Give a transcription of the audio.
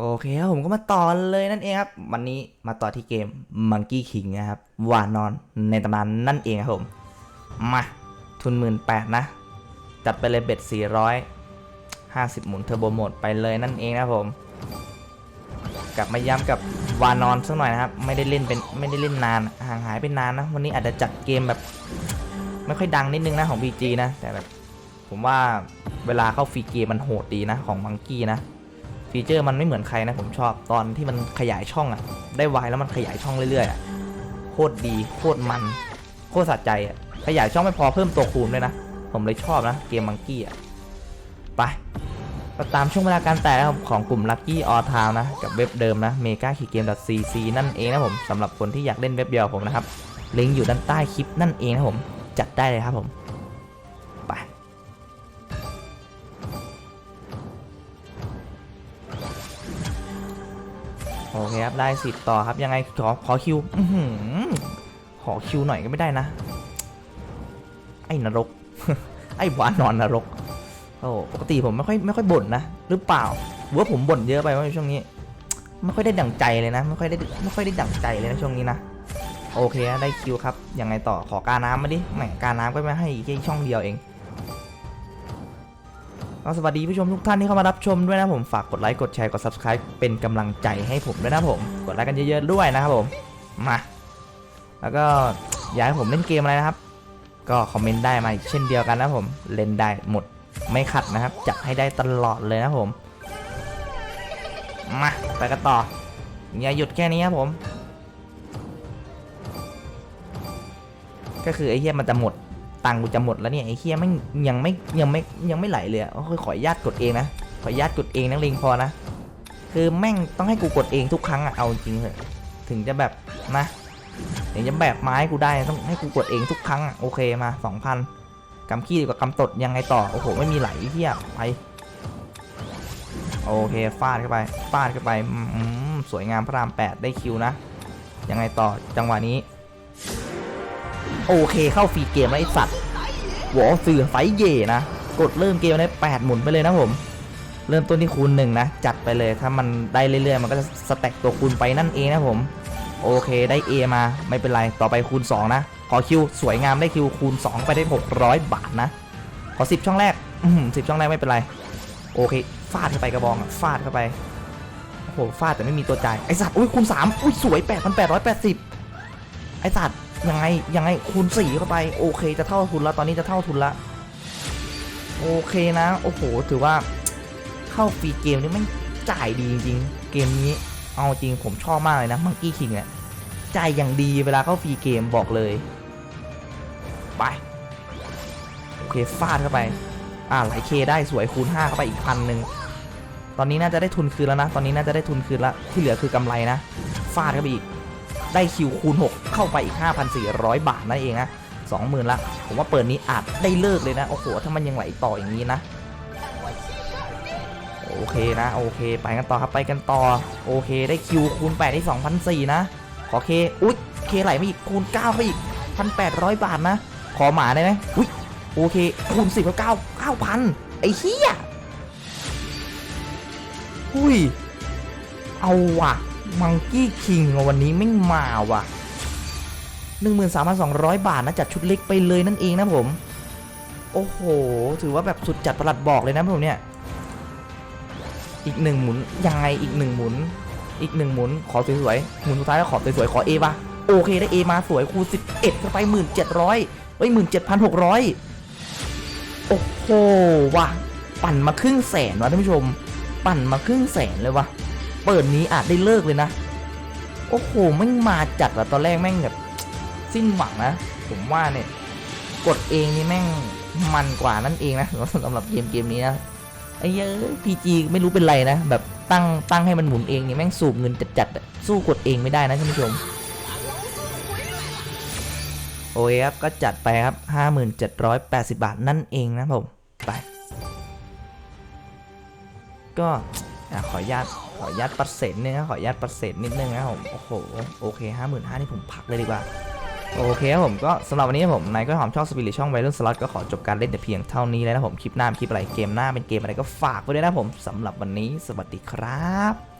โอเคครับผมก็มาต่อเลยนั่นเองครับ วันนี้มาต่อที่เกม Monkey King นะครับวานอนในตำนานนั่นเองครับผม มาทุนหมื่นแปดนะ จัดไปเลยเบ็ดสี่ร้อยห้าสิบหมุนเทอร์โบโหมดไปเลยนั่นเองนะครับผม กลับมาย้ำกับวานอนสักหน่อยนะครับ ไม่ได้เล่นเป็นไม่ได้เล่นนานห่างหายไปนานนะ วันนี้อาจจะจัดเกมแบบ ไม่ค่อยดังนิดนึงนะของ PG นะ แต่แบบผมว่าเวลาเข้าฟรีเกมมันโหดดีนะของมังกี้นะ ฟีเจอร์มันไม่เหมือนใครนะผมชอบตอนที่มันขยายช่องอะได้ไวแล้วมันขยายช่องเรื่อยๆอะโคตรดีโคตรมัน โคตรสะใจอะขยายช่องไม่พอเพิ่มตัวคูณด้วยนะ ผมเลยชอบนะเกมมังกี้อะไปตามช่วงเวลาการแตะของกลุ่ม Lucky All Time นะ กับเว็บเดิมนะ mega k i g a m e cc นั่นเองนะผมสำหรับคนที่อยากเล่นเว็บเดียวผมนะครับลิงก์อยู่ด้านใต้คลิปนั่นเองนะผม จัดได้เลยครับผม โอเคครับ ได้สิทธิ์ต่อครับ ยังไงขอขอคิวอขอคิวหน่อยก็ไม่ได้นะ ไอ้นรก ไอ้หวานนอนนรก โอ้ปกติผมไม่ค่อยไม่ค่อยบ่นนะ หรือเปล่าหรือว่าผมบ่นเยอะไปว่าช่วงนี้ ไม่ค่อยได้ดั่งใจเลยนะ ไม่ค่อยได้ไม่ค่อยได้ดั่งใจเลยนะช่วงนี้นะ โอเค ได้คิวครับ ยังไงต่อ ขอการน้ำมาดิ แหม การน้ำก็ไม่ให้แค่ช่องเดียวเอง ก็สวัสดีผู้ชมทุกท่านที่เข้ามารับชมด้วยนะผมฝากกดไลค์กดแชร์กด subscribe เป็นกำลังใจให้ผมด้วยนะผมกดไลค์กันเยอะๆด้วยนะครับผมมาแล้วก็อยากให้ผมเล่นเกมอะไรนะครับ ก็คอมเมนต์ได้มาเช่นเดียวกันนะผมเล่นได้หมดไม่ขัดนะครับจัดให้ได้ตลอดเลยนะผมมาไปกันต่ออย่าหยุดแค่นี้ครับผม ก็คือไอ้เหี้ยมันจะหมด ตังค์กูจะหมดแล้วเนี่ยไอ้เฮียไม่ยังไม่ยังไม่ยังไม่ไหลเลยอะโอ้ยขออนุญาตกดเองนะขออนุญาตกดเองนะลิงพอนะคือแม่งต้องให้กูกดเองทุกครั้งอะเอาจริงเถอะถึงจะแบบนะถึงจะแบกไม้กูได้ต้องให้กูกดเองทุกครั้งอะโอเคมาสองพันกำขี้ดีกว่ากำตดยังไงต่อโอ้โหไม่มีไหลไอ้เฮียไปโอเคฟาดเข้าไปฟาดเข้าไปอืมสวยงามพระรามแปดได้คิวนะยังไงต่อจังหวะนี้ โอเคเข้าฟรีเกมแล้วไอสัตว์หวอสื่อไฟเย่นะ กดเริ่มเกมได้8หมุนไปเลยนะผม เริ่มต้นที่คูณหนึ่งนะ จัดไปเลยถ้ามันได้เรื่อยๆ มันก็จะสแต็กตัวคูณไปนั่นเองนะผม โอเคได้ A มาไม่เป็นไรต่อไปคูณ 2 นะ ขอคิวสวยงามได้คิวคูณ 2 ไปได้ 600 บาทนะ ขอ 10 ช่องแรกสิบช่องแรกไม่เป็นไร โอเคฟาดเข้าไปกระบองฟาดเข้าไปโอ้โหฟาดแต่ไม่มีตัวจ่ายไอสัตว์อุ้ยคูณ3อุ้ยสวย 8,880 ไอสัตว์ ยังไงยังไงคูณสี่เข้าไปโอเค จะเท่าทุนแล้วตอนนี้จะเท่าทุนละโอเคนะ โอ้โห ถือว่าเข้าฟรีเกมนี่ไม่จ่ายดีจริงเกมนี้เอาจริงผมชอบมากเลยนะมังกี้คิงเนี่ยจ่ายอย่างดีเวลาเข้าฟรีเกมบอกเลยไปโอเคฟาดเข้าไป อ่าไหลเคได้สวยคูณ5เข้าไปอีกพันหนึ่งตอนนี้น่าจะได้ทุนคืนแล้วนะ ตอนนี้น่าจะได้ทุนคืนละที่เหลือคือกำไรนะฟาดเข้าไปอีก ได้คิวคูณ 6 เข้าไปอีก 5,400 บาทนั่นเองนะ20,000ละผมว่าเปิดนี้อาจได้เลิกเลยนะ โอ้โห ถ้ามันยังไหลต่ออย่างนี้นะ โอเคนะ โอเค ไปกันต่อครับ ไปกันต่อ โอเค ได้คิวคูณ 8 ได้2,400นะ ขอเค อุ๊ย เคไหลมาอีก คูณ 9 ไปอีก 1,800 บาทนะ ขอหมาได้ไหมอุ๊ย โอเค คูณ 10ก็9 9,000 ไอ้เหี้ยอุ้ย เอาว่ะ มังกี้คิงวันนี้ไม่มาว่ะ 13,200 บาทนะจัดชุดเล็กไปเลยนั่นเองนะผม โอ้โห ถือว่าแบบสุดจัดประหลัดบอกเลยนะผมเนี่ย อีกหนึ่งหมุน ยังไงอีกหนึ่งหมุน อีกหนึ่งหมุน ขอสวยๆ หมุนสุดท้ายแล้วขอสวยๆ ขอเอป่ะ โอเคได้เอมาสวยคูณ11เข้าไป 1,700เฮ้ย17,600 โอ้โหว่ะ ปั่นมาครึ่งแสนวะท่านผู้ชม ปั่นมาครึ่งแสนเลยว่ะ เปิดนี้อาจได้เลิกเลยนะ โอ้โหแม่งมาจัดอะตอนแรกแม่งแบบสิ้นหวังนะ ผมว่าเนี่ย กดเองนี่แม่งมันกว่านั่นเองนะสำหรับเกมเกมนี้นะไอ้เหี้ยพีจีไม่รู้เป็นไรนะ แบบตั้งตั้งให้มันหมุนเองนี่แม่งสูบเงินจัดๆสู้กดเองไม่ได้นะท่านผู้ชมโอเคครับก็จัดไปครับ 5780 บาทนั่นเองนะผม ไป ก็ อะขออนุญาตขออนุญาตเปอร์เซ็นต์นึงนะขออนุญาตเปอร์เซ็นต์นิดนึงนะผมโอ้โหโอเคห้าหมื่นห้านี่ผมพักเลยดีกว่าโอเคครับผมก็สำหรับวันนี้ผมนายก็หอมชอบสปิริตช่องไวรุ่นสล็อตก็ขอจบการเล่นแต่เพียงเท่านี้แล้วนะผมคลิปหน้าคลิปอะไรเกมหน้าเป็นเกมอะไรก็ฝากไว้ด้วยนะผมสำหรับวันนี้สวัสดีครับ